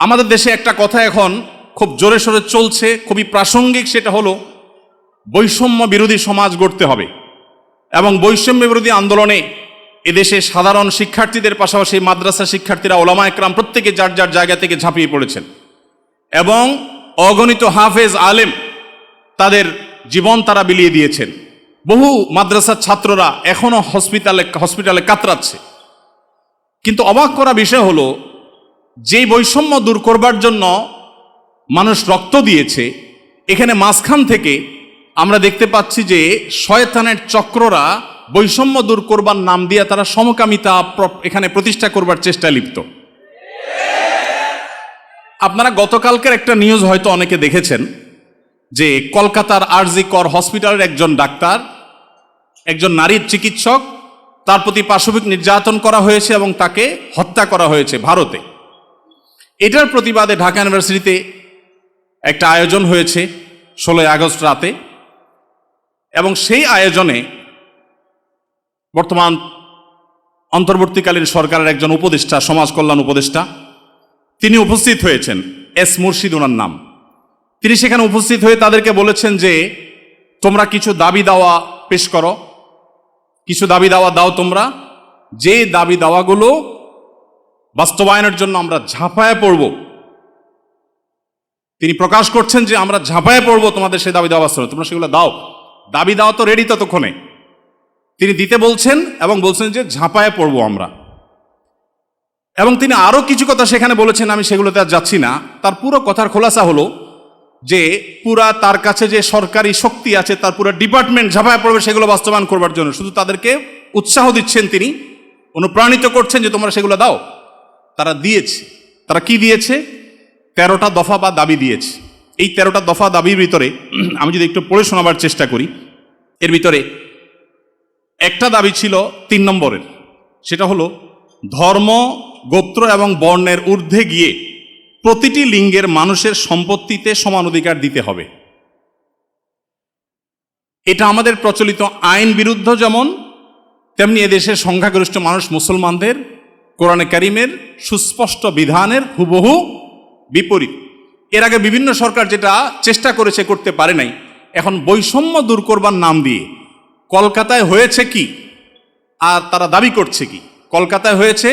আমাদের দেশে একটা কথা এখন খুব জোরে সোরে চলছে, খুবই প্রাসঙ্গিক, সেটা হলো বৈষম্য বিরোধী সমাজ গড়তে হবে। এবং বৈষম্য বিরোধী আন্দোলনে এদেশে সাধারণ শিক্ষার্থীদের পাশাপাশি মাদ্রাসা শিক্ষার্থীরা, ওলামা একরাম প্রত্যেকে যার যার জায়গা থেকে ঝাঁপিয়ে পড়েছেন। এবং অগণিত হাফেজ আলেম তাদের জীবন তারা বিলিয়ে দিয়েছেন। বহু মাদ্রাসার ছাত্ররা এখনও হসপিটালে হসপিটালে কাতরাচ্ছে। কিন্তু অবাক করা বিষয় হলো যেই বৈষম্য দূর করবার জন্য মানুষ রক্ত দিয়েছে, এখানে মাঝখান থেকে আমরা দেখতে পাচ্ছি যে শয়তানের চক্ররা বৈষম্য দূর করবার নাম দিয়ে তারা সমকামিতা এখানে প্রতিষ্ঠা করবার চেষ্টা লিপ্ত। আপনারা গতকালকের একটা নিউজ হয়তো অনেকে দেখেছেন যে কলকাতার আরজি কর হসপিটালের একজন ডাক্তার, একজন নারীর চিকিৎসক, তার প্রতি পাশবিক নির্যাতন করা হয়েছে এবং তাকে হত্যা করা হয়েছে ভারতে। এটার প্রতিবাদে ঢাকা ইউনিভার্সিটিতে একটা আয়োজন হয়েছে ষোলোই আগস্ট রাতে। এবং সেই আয়োজনে বর্তমান অন্তর্বর্তীকালীন সরকারের একজন উপদেষ্টা, সমাজ কল্যাণ উপদেষ্টা, তিনি উপস্থিত হয়েছেন, এস মুর্শিদ ওনার নাম। তিনি সেখানে উপস্থিত হয়ে তাদেরকে বলেছেন যে, তোমরা কিছু দাবি দাওয়া পেশ করো। কিছু দাবি দাওয়া দাও তোমরা। যে দাবি দাওয়াগুলো বাস্তবায়নের জন্য আমরা ঝাঁপায় পড়ব। তিনি প্রকাশ করছেন যে আমরা ঝাঁপায় পড়ব তোমাদের সেই দাবি দাওয়া বাস্তবায়ন তোমরা সেগুলো দাও। দাবি দাওয়া তো রেডি ততক্ষণে। তিনি দিতে বলছেন এবং বলছেন যে ঝাঁপায় পড়ব আমরা। এবং তিনি আরও কিছু কথা সেখানে বলেছেন, আমি সেগুলোতে আর যাচ্ছি না। তার পুরো কথার খোলাসা হলো যে পুরা তার কাছে যে সরকারি শক্তি আছে, তার পুরো ডিপার্টমেন্ট ঝাঁপায় পড়বে সেগুলো বাস্তবায়ন করবার জন্য। শুধু তাদেরকে উৎসাহ দিচ্ছেন তিনি, অনুপ্রাণিত করছেন যে তোমরা সেগুলো দাও। তারা দিয়েছে। তারা কি দিয়েছে? তেরোটা দফা বা দাবি দিয়েছে। এই তেরোটা দফা দাবির ভিতরে, আমি যদি একটু পড়ে শোনাবার চেষ্টা করি, এর ভিতরে একটা দাবি ছিল তিন নম্বরের। সেটা হলো, ধর্ম, গোত্র এবং বর্ণের ঊর্ধ্বে গিয়ে প্রতিটি লিঙ্গের মানুষের সম্পত্তিতে সমান অধিকার দিতে হবে। এটা আমাদের প্রচলিত আইন বিরুদ্ধ যেমন, তেমনি এদেশের সংখ্যাগরিষ্ঠ মানুষ মুসলমানদের কোরআনে কারিমের সুস্পষ্ট বিধানের হুবহু বিপরীত। এর আগে বিভিন্ন সরকার যেটা চেষ্টা করেছে করতে পারে নাই, এখন বৈষম্য দূর করবার নাম দিয়ে কলকাতায় হয়েছে কি? আর তারা দাবি করছে কি? কলকাতায় হয়েছে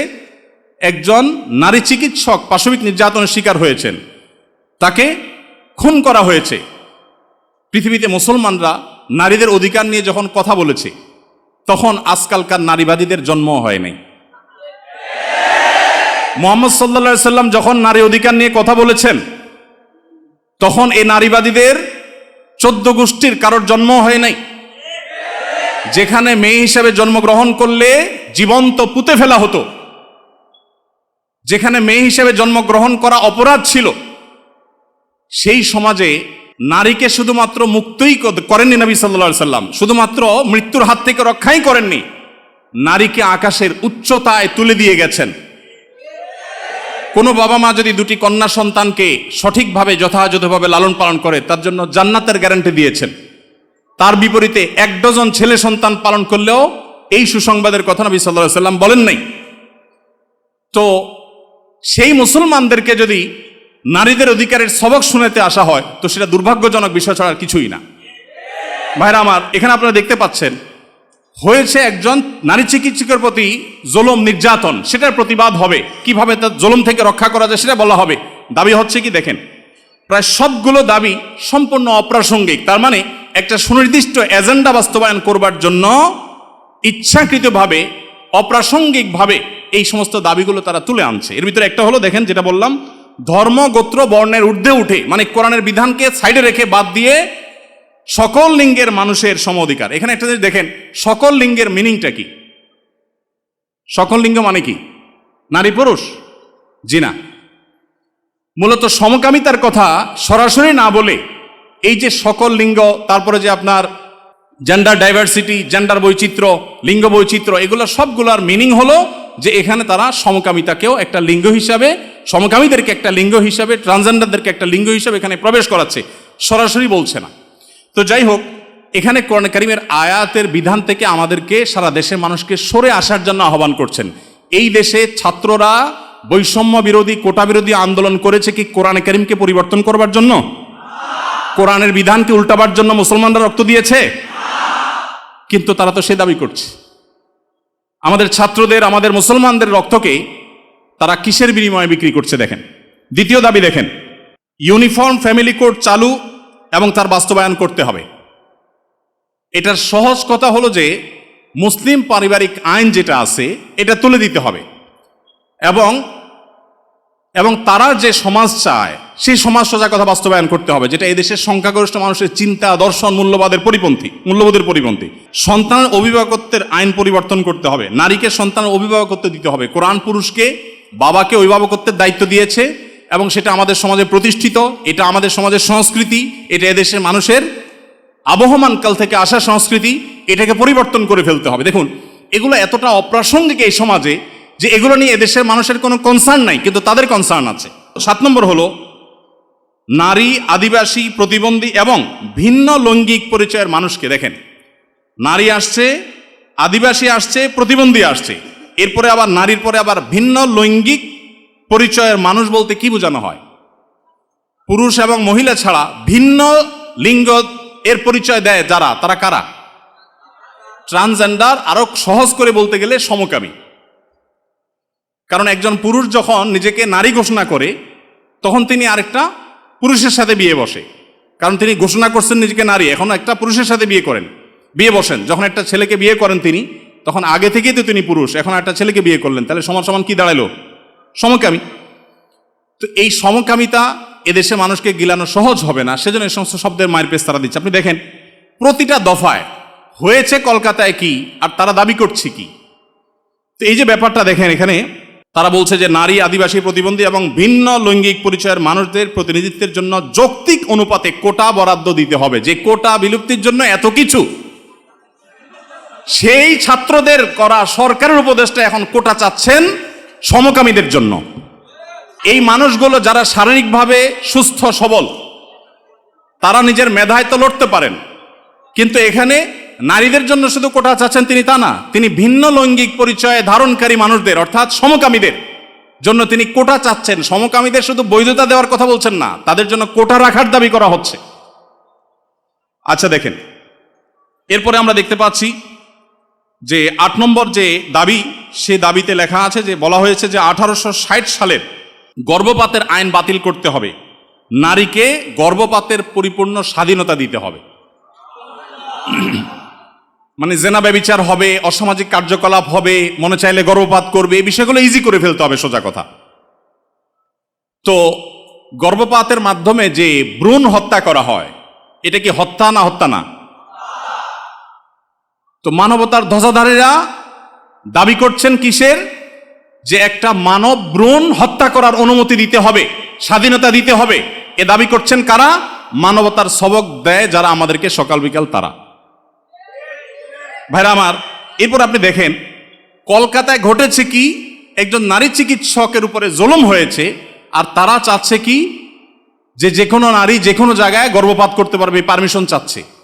একজন নারী চিকিৎসক পাশবিক নির্যাতনের শিকার হয়েছেন। তাকে খুন করা হয়েছে। পৃথিবীতে মুসলমানরা নারীদের অধিকার নিয়ে যখন কথা বলেছে, তখন আজকালকার নারীবাদীদের জন্ম হয় নাই। মোহাম্মদ সাল্লা সাল্লাম যখন নারী অধিকার নিয়ে কথা বলেছেন, তখন এই নারীবাদীদের চোদ্দ গোষ্ঠীর কারোর জন্ম হয় নাই। যেখানে মেয়ে হিসেবে জন্মগ্রহণ করলে জীবন্ত পুঁতে ফেলা হতো। যেখানে মেয়ে হিসেবে জন্মগ্রহণ করা অপরাধ ছিল, সেই সমাজে নারীকে শুধুমাত্র মুক্তই করেননি নবী সাল্লা সাল্লাম শুধুমাত্র মৃত্যুর হাত থেকে রক্ষাই করেননি। নারীকে আকাশের উচ্চতায় তুলে দিয়ে গেছেন। কোনো বাবা মা যদি দুটি কন্যা সন্তানকে সঠিকভাবে, যথাযথভাবে লালন পালন করে, তার জন্য জান্নাতের গ্যারান্টি দিয়েছেন। তার বিপরীতে এক ডজন ছেলে সন্তান পালন করলেও এই সুসংবাদের কথা নবী সাল্লাহ সাল্লাম বলেন নাই। তো সেই মুসলমানদেরকে যদি নারীদের অধিকারের সবক শুনেতে আসা হয়, তো সেটা দুর্ভাগ্যজনক বিষয় ছাড়া কিছুই না। ভাইরা আমার, এখানে আপনারা দেখতে পাচ্ছেন হয়েছে একজন নারী চিকিৎসকের প্রতি জোলম, নির্যাতন। সেটার প্রতিবাদ হবে। কীভাবে তার জোলম থেকে রক্ষা করা যায় সেটা বলা হবে। দাবি হচ্ছে কি, দেখেন, প্রায় সবগুলো দাবি সম্পূর্ণ অপ্রাসঙ্গিক। তার মানে একটা সুনির্দিষ্ট এজেন্ডা বাস্তবায়ন করবার জন্য ইচ্ছাকৃতভাবে, অপ্রাসঙ্গিকভাবে এই সমস্ত দাবিগুলো তারা তুলে আনছে। এর ভিতরে একটা হলো, দেখেন, যেটা বললাম, ধর্ম, গোত্র, বর্ণের ঊর্ধ্বে উঠে মানে কোরআনের বিধানকে সাইডে রেখে বাদ দিয়ে সকল লিঙ্গের মানুষের সম অধিকার। এখানে একটা জিনিস দেখেন, সকল লিঙ্গের মিনিংটা কি? সকল লিঙ্গ মানে কি? নারী, পুরুষ? জি না। মূলত সমকামিতার কথা সরাসরি না বলে এই যে সকল লিঙ্গ, তারপরে যে আপনার জেন্ডার ডাইভার্সিটি জেন্ডার বৈচিত্র্য, লিঙ্গ বৈচিত্র্য, এগুলো সবগুলোর মিনিং হলো যে এখানে তারা সমকামিতাকেও একটা লিঙ্গ হিসাবে, সমকামীদেরকে একটা লিঙ্গ হিসাবে ট্রান্সজেন্ডারদেরকে একটা লিঙ্গ হিসাবে এখানে প্রবেশ করাচ্ছে। সরাসরি বলছে না। তো যাই হোক, এখানে কোরআন কারিমের আয়াতের বিধান থেকে আমাদেরকে সারা দেশের মানুষকে সরে আসার জন্য আহ্বান করছেন। এই দেশে ছাত্ররা বৈষম্য বিরোধী, কোটা বিরোধী আন্দোলন করেছে কি কোরআনে করিমকে পরিবর্তন করবার জন্য? কোরআনের বিধানকে উল্টাবার জন্য মুসলমানরা রক্ত দিয়েছে? কিন্তু তারা তো সে দাবি করছে। আমাদের ছাত্রদের, আমাদের মুসলমানদের রক্তকে তারা কিসের বিনিময়ে বিক্রি করছে দেখেন। দ্বিতীয় দাবি দেখেন, ইউনিফর্ম ফ্যামিলি কোড চালু এবং তার বাস্তবায়ন করতে হবে। এটার সহজ কথা হলো যে, মুসলিম পারিবারিক আইন যেটা আছে, এটা তুলে দিতে হবে। এবং এবং তারা যে সমাজ চায়, সেই সমাজ সোজা কথা বাস্তবায়ন করতে হবে, যেটা এদেশের সংখ্যাগরিষ্ঠ মানুষের চিন্তা, দর্শন, মূল্যবাদের পরিপন্থী, মূল্যবোধের পরিপন্থী। সন্তানের অভিভাবকত্বের আইন পরিবর্তন করতে হবে, নারীকে সন্তানের অভিভাবকত্ব দিতে হবে। কোরআন পুরুষকে বাবাকে অভিভাবকত্বের দায়িত্ব দিয়েছে এবং সেটা আমাদের সমাজে প্রতিষ্ঠিত, এটা আমাদের সমাজের সংস্কৃতি, এটা এদেশের মানুষের আবহমান কাল থেকে আসা সংস্কৃতি, এটাকে পরিবর্তন করে ফেলতে হবে। দেখুন, এগুলো এতটা অপ্রাসঙ্গিক এই সমাজে যে এগুলো নিয়ে এদেশের মানুষের কোনো কনসার্ন নাই, কিন্তু তাদের কনসার্ন আছে। সাত নম্বর হলো, নারী, আদিবাসী, প্রতিবন্ধী এবং ভিন্ন লৈঙ্গিক পরিচয়ের মানুষকে দেখেন। নারী আসছে, আদিবাসী আসছে, প্রতিবন্ধী আসছে। এরপরে আবার নারীর পরে আবার ভিন্ন লৈঙ্গিক পরিচয়ের মানুষ বলতে কি বোঝানো হয়? পুরুষ এবং মহিলা ছাড়া ভিন্ন লিঙ্গ এর পরিচয় দেয় যারা, তারা কারা? ট্রান্সজেন্ডার আরও সহজ করে বলতে গেলে সমকামী। কারণ একজন পুরুষ যখন নিজেকে নারী ঘোষণা করে, তখন তিনি আরেকটা পুরুষের সাথে বিয়ে বসে। কারণ তিনি ঘোষণা করছেন নিজেকে নারী, এখন একটা পুরুষের সাথে বিয়ে করেন, বিয়ে বসেন। যখন একটা ছেলেকে বিয়ে করেন তিনি, তখন আগে থেকেই তো তিনি পুরুষ, এখন একটা ছেলেকে বিয়ে করলেন, তাহলে সমান সমান কি দাঁড়াল? সমকামী। তো এই সমকামিতা এদেশে মানুষকে গিলানো সহজ হবে না, সেজন্য এই সমস্ত শব্দের মায়ের পেস তারা দিচ্ছে। আপনি দেখেন, প্রতিটা দফায় হয়েছে কলকাতায় কি, আর তারা দাবি করছে কি? তো এই যে ব্যাপারটা দেখেন এখানে, তারা বলছে যে নারী আদিবাসী প্রতিবন্ধী এবং ভিন্ন লৈঙ্গিক পরিচয়ের মানুষদের প্রতিনিধিত্বের জন্য যৌক্তিক অনুপাতে কোটা বরাদ্দ দিতে হবে। যে কোটা বিলুপ্তির জন্য এত কিছু, সেই ছাত্রদের করা সরকারের উপদেষ্টা এখন কোটা চাচ্ছেন সমকামীদের জন্য। এই মানুষগুলো যারা শারীরিকভাবে সুস্থ, সবল, তারা নিজের মেধায় তো লড়তে পারেন। কিন্তু এখানে নারীদের জন্য শুধু কোটা চাচ্ছেন তিনি তা না, তিনি ভিন্ন লৈঙ্গিক পরিচয়ে ধারণকারী মানুষদের, অর্থাৎ সমকামীদের জন্য তিনি কোটা চাচ্ছেন। সমকামীদের শুধু বৈধতা দেওয়ার কথা বলছেন না, তাদের জন্য কোটা রাখার দাবি করা হচ্ছে। আচ্ছা দেখেন। এরপরে আমরা দেখতে পাচ্ছি যে আট নম্বর যে দাবি, সে দাবিতে লেখা আছে যে, বলা হয়েছে যে আঠারোশো ষাট সালের গর্ভপাতের আইন বাতিল করতে হবে। নারীকে গর্ভপাতের পরিপূর্ণ স্বাধীনতা দিতে হবে। মানে জেনা ব্যবিচার হবে, অসামাজিক কার্যকলাপ হবে, মনে চাইলে গর্ভপাত করবে, এই বিষয়গুলো ইজি করে ফেলতে হবে, সোজা কথা। তো গর্ভপাতের মাধ্যমে যে ভ্রূণ হত্যা করা হয়, এটা কি হত্যা না হত্যা না? তো মানবতার ধ্বজাধারীরা দাবি করছেন কিসের? যে একটা মানব ভ্রূণ হত্যা করার অনুমতি দিতে হবে, স্বাধীনতা দিতে হবে। এ দাবি করছেন কারা? মানবতার সবক দেয় যারা আমাদেরকে সকাল বিকাল তারা। ভাইরা আমার, এরপর আপনি দেখেন, কলকাতায় ঘটেছে কি? একজন নারী চিকিৎসকের উপরে জুলুম হয়েছে, আর তারা চাচ্ছে কি? যে যে কোনো নারী যে কোনো জায়গায় গর্ভপাত করতে পারবে পারমিশন চাচ্ছে।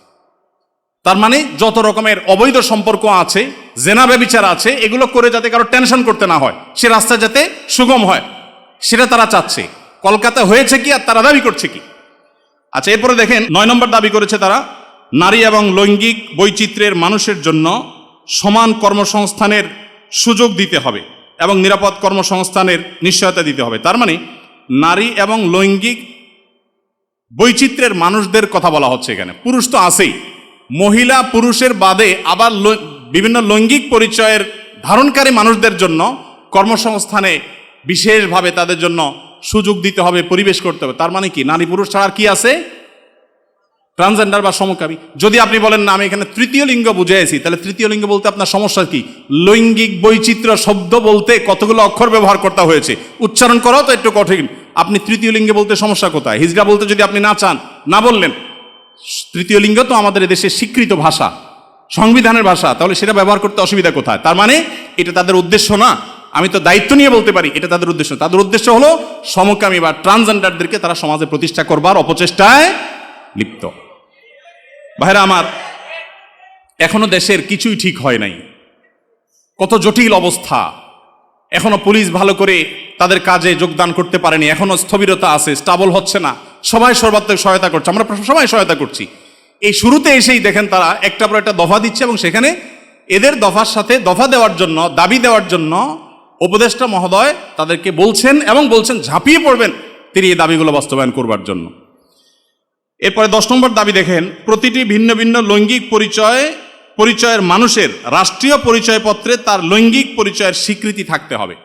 তার মানে যত রকমের অবৈধ সম্পর্ক আছে, জেনা ব্যবিচার আছে, এগুলো করে যাতে কারও টেনশন করতে না হয়, সে রাস্তা যাতে সুগম হয়, সেটা তারা চাচ্ছে। কলকাতা হয়েছে কি আর তারা দাবি করছে কি? আচ্ছা এরপরে দেখেন, নয় নম্বর দাবি করেছে তারা, নারী এবং লৈঙ্গিক বৈচিত্র্যের মানুষের জন্য সমান কর্মসংস্থানের সুযোগ দিতে হবে এবং নিরাপদ কর্মসংস্থানের নিশ্চয়তা দিতে হবে। তার মানে নারী এবং লৈঙ্গিক বৈচিত্র্যের মানুষদের কথা বলা হচ্ছে এখানে। পুরুষ তো আছেই। মহিলা পুরুষের বাদে আবার বিভিন্ন লৈঙ্গিক পরিচয়ের ধারণকারী মানুষদের জন্য কর্মসংস্থানে বিশেষভাবে তাদের জন্য সুযোগ দিতে হবে, পরিবেশ করতে হবে। তার মানে কি? নারী পুরুষ ছাড়া কি আছে? ট্রান্সজেন্ডার বা সমকামী। যদি আপনি বলেন, না, আমি এখানে তৃতীয় লিঙ্গ বুঝেছি তাহলে তৃতীয় লিঙ্গ বলতে আপনার সমস্যা কি? লৈঙ্গিক বৈচিত্র্য শব্দ বলতে কতগুলো অক্ষর ব্যবহার করতে হয়েছে? উচ্চারণ করাও তো একটু কঠিন। আপনি তৃতীয় লিঙ্গে বলতে সমস্যা কোথায়? হিজড়া বলতে যদি আপনি না চান, না বললেন তৃতীয় লিঙ্গ তো আমাদের দেশের স্বীকৃত ভাষা, সংবিধানের ভাষা, তাহলে সেটা ব্যবহার করতে অসুবিধা কোথায়? তার মানে এটা তাদের উদ্দেশ্য না। আমি তো দায়িত্ব নিয়ে বলতে পারি, এটা তাদের উদ্দেশ্য তাদের উদ্দেশ্য হলো সমকামী বা ট্রান্সজেন্ডারদেরকে তারা সমাজে প্রতিষ্ঠা করবার অপচেষ্টায় লিপ্ত। ভাইরা আমার, এখনও দেশের কিছুই ঠিক হয় নাই। কত জটিল অবস্থা। এখনও পুলিশ ভালো করে তাদের কাজে যোগদান করতে পারেনি। এখনও স্থবিরতা আছে, স্টাবল হচ্ছে না। সবাই সর্বাত্মক সহায়তা করছে, আমরা সবাই সহায়তা করছি। এই শুরুতে এসেই দেখেন তারা একটা পর একটা দফা দিচ্ছে এবং সেখানে এদের দফার সাথে দফা দেওয়ার জন্য, দাবি দেওয়ার জন্য উপদেষ্টা মহোদয় তাদেরকে বলছেন এবং বলছেন, ঝাঁপিয়ে পড়বেন তিনি এই দাবিগুলো বাস্তবায়ন করবার জন্য। এরপরে দশ নম্বর দাবি দেখেন, প্রতিটি ভিন্ন ভিন্ন লৈঙ্গিক পরিচয়, পরিচয়ের মানুষের রাষ্ট্রীয় পরিচয়পত্রে তার লৈঙ্গিক পরিচয়ের স্বীকৃতি থাকতে হবে।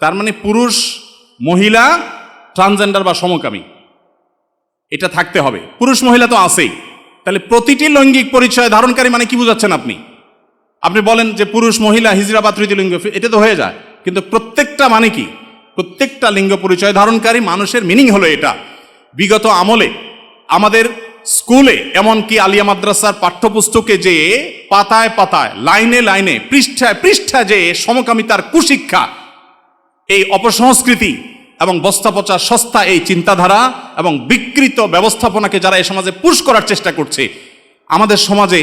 তার মানে পুরুষ, মহিলা ট্রান্সজেন্ডার বা সমকামী। এটা থাকতে হবে। পুরুষ মহিলা তো আছেই। তাহলে প্রতিটি লৈঙ্গিক পরিচয় ধারণকারী মানে কি বুঝাচ্ছেন আপনি? আপনি বলেন যে পুরুষ, মহিলা হিজড়া বা তৃতীয় লিঙ্গ, এটা তো হয়ে যায়। কিন্তু প্রত্যেকটা মানে কি? প্রত্যেকটা লিঙ্গ পরিচয় ধারণকারী মানুষের মিনিং হলো এটা। বিগত আমলে আমাদের স্কুলে এমনকি আলিয়া মাদ্রাসার পাঠ্যপুস্তকে যে পাতায় পাতায়, লাইনে লাইনে, পৃষ্ঠায় পৃষ্ঠা যে সমকামিতার কুশিক্ষা, এই অপসংস্কৃতি এবং বস্তা পচা সস্তা এই চিন্তাধারা এবং বিকৃত ব্যবস্থাপনাকে যারা এই সমাজে পুশ করার চেষ্টা করছে, আমাদের সমাজে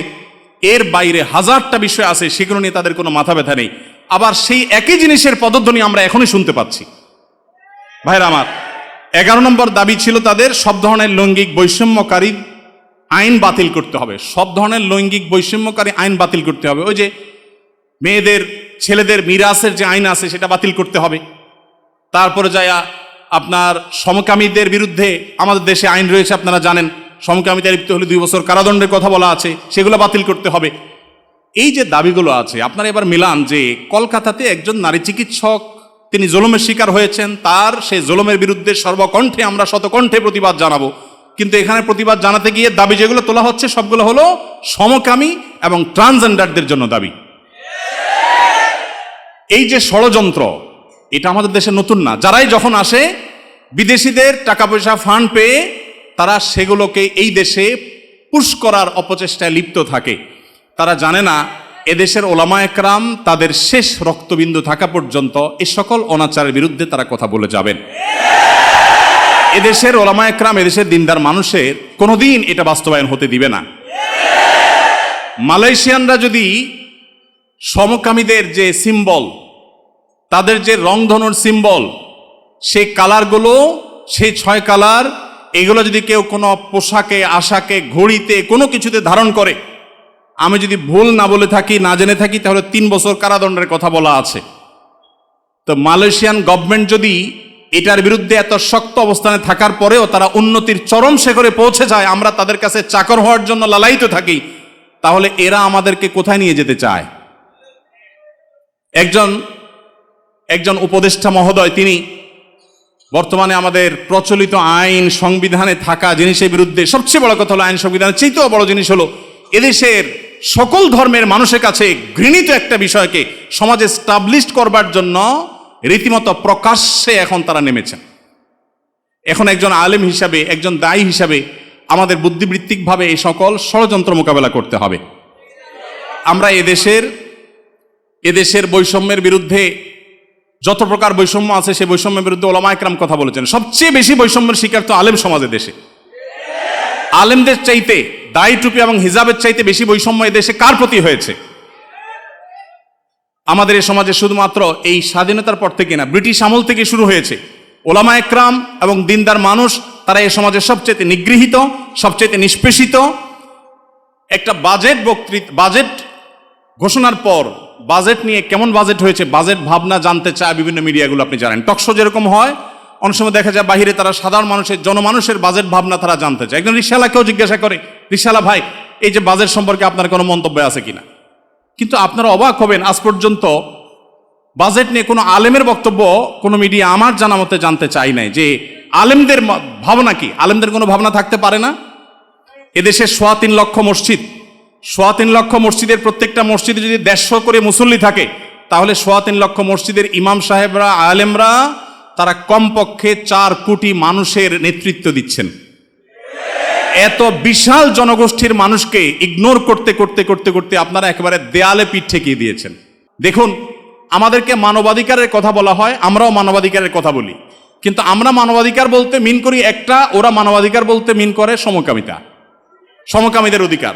এর বাইরে হাজারটা বিষয় আছে, সেগুলো নিয়ে তাদের কোনো মাথা ব্যথা নেই। আবার সেই একই জিনিসের পদধ্বনি আমরা এখনই শুনতে পাচ্ছি। ভাইরা আমার, এগারো নম্বর দাবি ছিল তাদের, সব ধরনের লৈঙ্গিক বৈষম্যকারী আইন বাতিল করতে হবে। সব ধরনের লৈঙ্গিক বৈষম্যকারী আইন বাতিল করতে হবে। ওই যে মেয়েদের, ছেলেদের মিরাসের যে আইন আছে, সেটা বাতিল করতে হবে। তারপরে যায়া আপনার সমকামীদের বিরুদ্ধে আমাদের দেশে আইন রয়েছে, আপনারা জানেন। সমকামিতা লিপ্ত হলে দুই বছর কারাদণ্ডের কথা বলা আছে, সেগুলো বাতিল করতে হবে। এই যে দাবিগুলো আছে, আপনারা এবার মিলান যে কলকাতাতে একজন নারী চিকিৎসক, তিনি জুলুমের শিকার হয়েছেন, তার সেই জুলুমের বিরুদ্ধে সর্বকণ্ঠে আমরা শতকণ্ঠে প্রতিবাদ জানাব। কিন্তু এখানে প্রতিবাদ জানাতে গিয়ে দাবি যেগুলো তোলা হচ্ছে, সবগুলো হলো সমকামী এবং ট্রান্সজেন্ডারদের জন্য দাবি। এই যে ষড়যন্ত্র এটা আমাদের দেশে নতুন না। যারাই যখন আসে, বিদেশিদের টাকা পয়সা ফান্ড পেয়ে, তারা সেগুলোকে এই দেশে পুশ করার অপচেষ্টায় লিপ্ত থাকে। তারা জানে না, এদেশের ওলামা একরাম তাদের শেষ রক্তবিন্দু থাকা পর্যন্ত এ সকল অনাচারের বিরুদ্ধে তারা কথা বলে যাবেন। এদেশের ওলামা একরাম, এদেশের দিনদার মানুষের কোনোদিন এটা বাস্তবায়ন হতে দিবে না। মালয়েশিয়ানরা যদি সমকামীদের যে সিম্বল তাদের যে রংধনুর সিম্বল সেই কালারগুলো, সেই ছয় কালার, এগুলো যদি কেউ কোনো পোশাকে, আশাকে, ঘড়িতে কোনো কিছুতে ধারণ করে, আমি যদি ভুল না বলে থাকি, না জেনে থাকি, তাহলে তিন বছর কারাদণ্ডের কথা বলা আছে। তো মালয়েশিয়ান গভর্নমেন্ট যদি এটার বিরুদ্ধে এত শক্ত অবস্থানে থাকার পরেও তারা উন্নতির চরম শেখরে পৌঁছে যায়, আমরা তাদের কাছে চাকর হওয়ার জন্য লালায়িত থাকি, তাহলে এরা আমাদেরকে কোথায় নিয়ে যেতে চায়? একজন একজন উপদেষ্টা মহোদয়, তিনি বর্তমানে আমাদের প্রচলিত আইন সংবিধানে থাকা জিনিসের বিরুদ্ধে সবচেয়ে বড় কথা হলো আইন সংবিধানের চেয়েও বড় জিনিস হলো এদেশের সকল ধর্মের মানুষের কাছে ঘৃণিত একটা বিষয়কে সমাজে স্টাবলিশড করবার জন্য রীতিমতো প্রকাশ্যে এখন তারা নেমেছেন। এখন একজন আলেম হিসাবে, একজন দায়ী হিসাবে আমাদের বুদ্ধিবৃত্তিকভাবে এই সকল ষড়যন্ত্র মোকাবেলা করতে হবে। আমরা এদেশের এদেশের বৈষম্যের বিরুদ্ধে যত প্রকার বৈষম্য আছে, সেই বৈষম্যের বিরুদ্ধে ওলামা একরাম কথা বলেছেন। সবচেয়ে বেশি বৈষম্যের শিকার তো আলেম সমাজে দেশে। আলেমদের চাইতে, দায়ী টুপি এবং হিজাবের চাইতে বেশি বৈষম্য দেশে কার প্রতি হয়েছে? আমাদের এই সমাজে শুধুমাত্র এই স্বাধীনতার পর থেকে না, ব্রিটিশ আমল থেকে শুরু হয়েছে। ওলামা একরাম এবং দিনদার মানুষ, তারা এই সমাজের সবচেয়ে নিগৃহীত, সবচেয়ে নিষ্পেষিত। একটা বাজেট বক্তৃতা বাজেট ঘোষণার পর বাজেট নিয়ে কেমন বাজেট হয়েছে, বাজেট ভাবনা জানতে চায় বিভিন্ন মিডিয়াগুলো, আপনি জানেন। টকশো যেরকম হয়, অনেক সময় দেখা যায় বাহিরে তারা সাধারণ মানুষের, জনমানুষের বাজেট ভাবনা তারা জানতে চায়। একজন রিক্সালাকেও জিজ্ঞাসা করে রিক্সালা ভাই, এই যে বাজেট সম্পর্কে আপনার কোনো মন্তব্য আছে কিনা? কিন্তু আপনারা অবাক হবেন, আজ পর্যন্ত বাজেট নিয়ে কোনো আলেমের বক্তব্য কোনো মিডিয়া আমার জানা মতে জানতে চাই নাই যে আলেমদের ভাবনা কি? আলেমদের কোনো ভাবনা থাকতে পারে না? এদেশে সোয়া তিন লক্ষ মসজিদ সোয়া তিন লক্ষ মসজিদের প্রত্যেকটা মসজিদে যদি দেড়শো করে মুসল্লি থাকে, তাহলে সোয়া তিন লক্ষ মসজিদের ইমাম সাহেবরা, আলেমরা, তারা কমপক্ষে চার কোটি মানুষের নেতৃত্ব দিচ্ছেন। এত বিশাল জনগোষ্ঠীর মানুষকে ইগনোর করতে করতে করতে করতে আপনারা একেবারে দেয়ালে পিঠ ঠেকিয়ে দিয়েছেন। দেখুন, আমাদেরকে মানবাধিকারের কথা বলা হয়, আমরাও মানবাধিকারের কথা বলি। কিন্তু আমরা মানবাধিকার বলতে মিন করি একটা, ওরা মানবাধিকার বলতে মিন করে সমকামিতা। সমকামীদের অধিকার।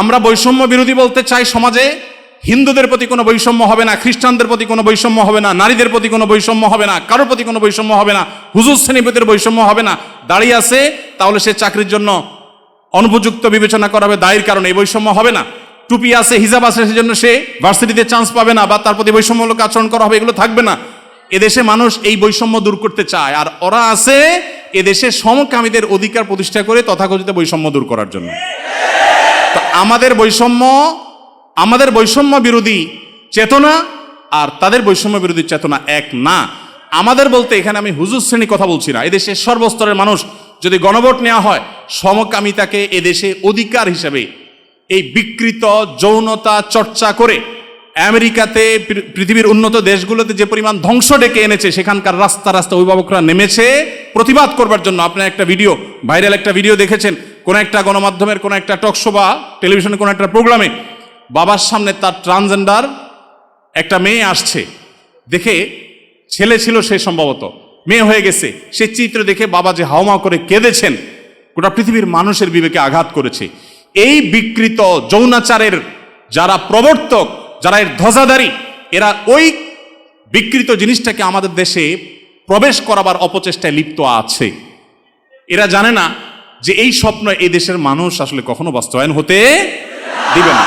আমরা বৈষম্য বিরোধী বলতে চাই সমাজে, হিন্দুদের প্রতি কোনো বৈষম্য হবে না, খ্রিস্টানদের প্রতি কোনো বৈষম্য হবে না, নারীদের প্রতি কোনো বৈষম্য হবে না, কারোর প্রতি কোনো বৈষম্য হবে না, হুজুর শ্রেণীপতির বৈষম্য হবে না, দাঁড়িয়ে আছে, তাহলে সে চাকরির জন্য অনুপযুক্ত বিবেচনা করা হবে, দায়ের কারণে এই বৈষম্য হবে না। টুপি আছে, হিজাব আছে সেজন্য সে ভার্সিটিতে চান্স পাবে না বা তার প্রতি বৈষম্যমূলক আচরণ করা হবে, এগুলো থাকবে না। এদেশে মানুষ এই বৈষম্য দূর করতে চায়, আর ওরা আছে এদেশে সমকামীদের অধিকার প্রতিষ্ঠা করে তথাকথিত বৈষম্য দূর করার জন্য। আমাদের বৈষম্য আমাদের বৈষম্য বিরোধী চেতনা আর তাদের বৈষম্য বিরোধী চেতনা এক না। আমাদের বলতে এখানে আমি হুজুর শ্রেণি কথা বলছি না। এদেশের সর্বস্তরের মানুষ যদি গণভোট নেওয়া হয়, সমকামিতাকে এদেশে অধিকার হিসেবে এই বিকৃত যৌনতা চর্চা করে আমেরিকাতে পৃথিবীর উন্নত দেশগুলোতে যে পরিমাণ ধ্বংস ডেকে এনেছে, সেখানকার রাস্তা রাস্তা অভিভাবকরা নেমেছে প্রতিবাদ করবার জন্য। আপনার একটা ভিডিও, ভাইরাল একটা ভিডিও দেখেছেন। কোন একটা গণমাধ্যমের কোন একটা টকশো বা টেলিভিশনের কোন একটা প্রোগ্রামে বাবার সামনে তার ট্রান্সজেন্ডার একটা মেয়ে আসছে, দেখে ছেলে ছিল সে সম্ভবত। মেয়ে হয়ে গেছে। সে চিত্র দেখে বাবা যে হাওমা করে কেঁদেছেন, গোটা পৃথিবীর মানুষের বিবেকে আঘাত করেছে। এই বিকৃত যৌনাচারের যারা প্রবর্তক, যারা এর ধ্বজাধারী, এরা ওই বিকৃত জিনিসটাকে আমাদের দেশে প্রবেশ করাবার অপচেষ্টায় লিপ্ত আছে। এরা জানে না যে এই স্বপ্ন এই দেশের মানুষ আসলে কখনো বাস্তবায়ন হতে দিবে না।